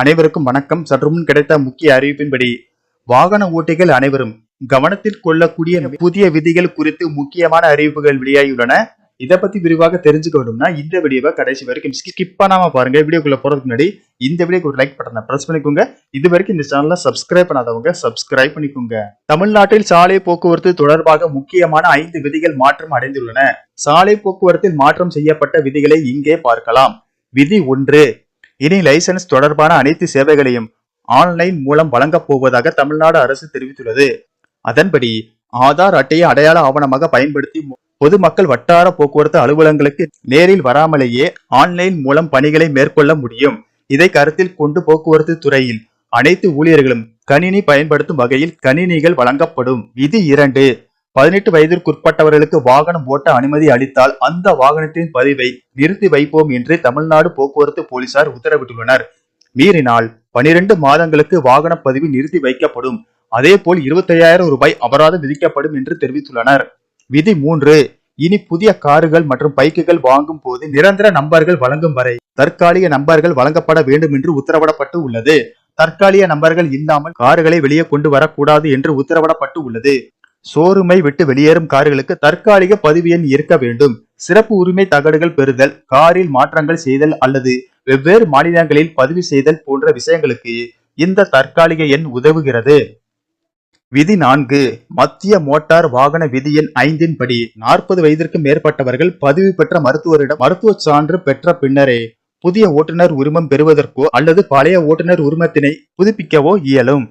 அனைவருக்கும் வணக்கம். சற்று முன் கிடைத்த முக்கிய அறிவிப்பின்படி வாகன ஓட்டிகள் அனைவரும் கவனத்தில் கொள்ளக்கூடிய புதிய விதிகள் குறித்து முக்கியமான அறிவிப்புகள் வெளியாகியுள்ளன. இதை பத்தி விரிவாக தெரிஞ்சுக்க வேண்டும்னா இந்த வீடியோவை கடைசி வரைக்கும் ஸ்கிப் பண்ணாம பாருங்க. வீடியோக்குள்ள போறதுக்கு முன்னாடி இந்த வீடியோக்கு ஒரு லைக் பட்டனை பிரஸ் பண்ணிக்கோங்க. இது வரைக்கும் இந்த சேனலை சப்ஸ்கிரைப் பண்ணாதவங்க சப்ஸ்கிரைப் பண்ணிக்கோங்க. தமிழ்நாட்டில் சாலை போக்குவரத்து தொடர்பாக முக்கியமான ஐந்து விதிகள் மாற்றம் அடைந்துள்ளன. சாலை போக்குவரத்தில் மாற்றம் செய்யப்பட்ட விதிகளை இங்கே பார்க்கலாம். விதி ஒன்று இனி லைசன்ஸ் தொடர்பான அனைத்து சேவைகளையும் ஆன்லைன் மூலம் வழங்கப் போவதாக தமிழ்நாடு அரசு தெரிவித்துள்ளது. அதன்படி ஆதார் அட்டையை அடையாள ஆவணமாக பயன்படுத்தி பொதுமக்கள் வட்டார போக்குவரத்து அலுவலகங்களுக்கு நேரில் வராமலேயே ஆன்லைன் மூலம் பணிகளை மேற்கொள்ள முடியும். இதை கருத்தில் கொண்டு போக்குவரத்து துறையில் அனைத்து ஊழியர்களும் கணினி பயன்படுத்தும் வகையில் கணினிகள் வழங்கப்படும். விதி இரண்டு பதினெட்டு வயதிற்குட்பட்டவர்களுக்கு வாகனம் ஓட்ட அனுமதி அளித்தால் அந்த வாகனத்தின் பதிவை நிறுத்தி வைப்போம் என்று தமிழ்நாடு போக்குவரத்து போலீசார் உத்தரவிட்டுள்ளனர். மீறினால் பனிரெண்டு மாதங்களுக்கு வாகன பதிவு நிறுத்தி வைக்கப்படும். அதேபோல் இருபத்தையாயிரம் ரூபாய் அபராதம் விதிக்கப்படும் என்று தெரிவித்துள்ளனர். விதி மூன்று இனி புதிய கார்கள் மற்றும் பைக்குகள் வாங்கும் போது நிரந்தர நம்பர்கள் வழங்கும் வரை தற்காலிக நம்பர்கள் வழங்கப்பட வேண்டும் என்று உத்தரவிடப்பட்டு உள்ளது. தற்காலிக நம்பர்கள் இல்லாமல் கார்களை வெளியே கொண்டு வரக்கூடாது என்று உத்தரவிடப்பட்டு உள்ளது. ஷோரூமை விட்டு வெளியேறும் கார்களுக்கு தற்காலிக பதிவு எண் இருக்க வேண்டும். சிறப்பு உரிமை தகடுகள் பெறுதல் காரில் மாற்றங்கள் செய்தல் அல்லது வெவ்வேறு மாநிலங்களில் பதிவு செய்தல் போன்ற விஷயங்களுக்கு இந்த தற்காலிக எண் உதவுகிறது. விதி நான்கு மத்திய மோட்டார் வாகன விதி எண் ஐந்தின் படி நாற்பது வயதிற்கு மேற்பட்டவர்கள் பதிவு பெற்ற மருத்துவரிடம் மருத்துவ சான்று பெற்ற பின்னரே புதிய ஓட்டுநர் உரிமம் பெறுவதற்கோ அல்லது பழைய ஓட்டுநர் உரிமத்தினை புதுப்பிக்கவோ இயலும்.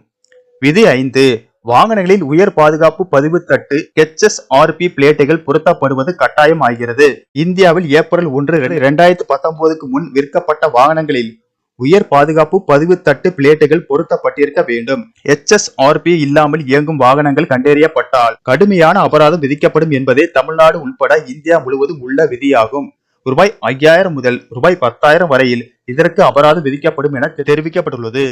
விதி ஐந்து வாகனங்களில் உயர் பாதுகாப்பு பதிவு தட்டு HSRP பிளேட்டுகள் பொருத்தப்படுவது கட்டாயம் ஆகிறது. இந்தியாவில் ஏப்ரல் ஒன்று இரண்டாயிரத்தி பத்தொன்பதுக்கு முன் விற்கப்பட்ட வாகனங்களில் உயர் பாதுகாப்பு பதிவு தட்டு பிளேட்டுகள் பொருத்தப்பட்டிருக்க வேண்டும். HSRP இல்லாமல் இயங்கும் வாகனங்கள் கண்டறியப்பட்டால் கடுமையான அபராதம் விதிக்கப்படும் என்பதே தமிழ்நாடு உள்பட இந்தியா முழுவதும் உள்ள விதியாகும். ரூபாய் ஐயாயிரம் முதல் ரூபாய் பத்தாயிரம் வரையில் இதற்கு அபராதம் விதிக்கப்படும் என தெரிவிக்கப்பட்டுள்ளது.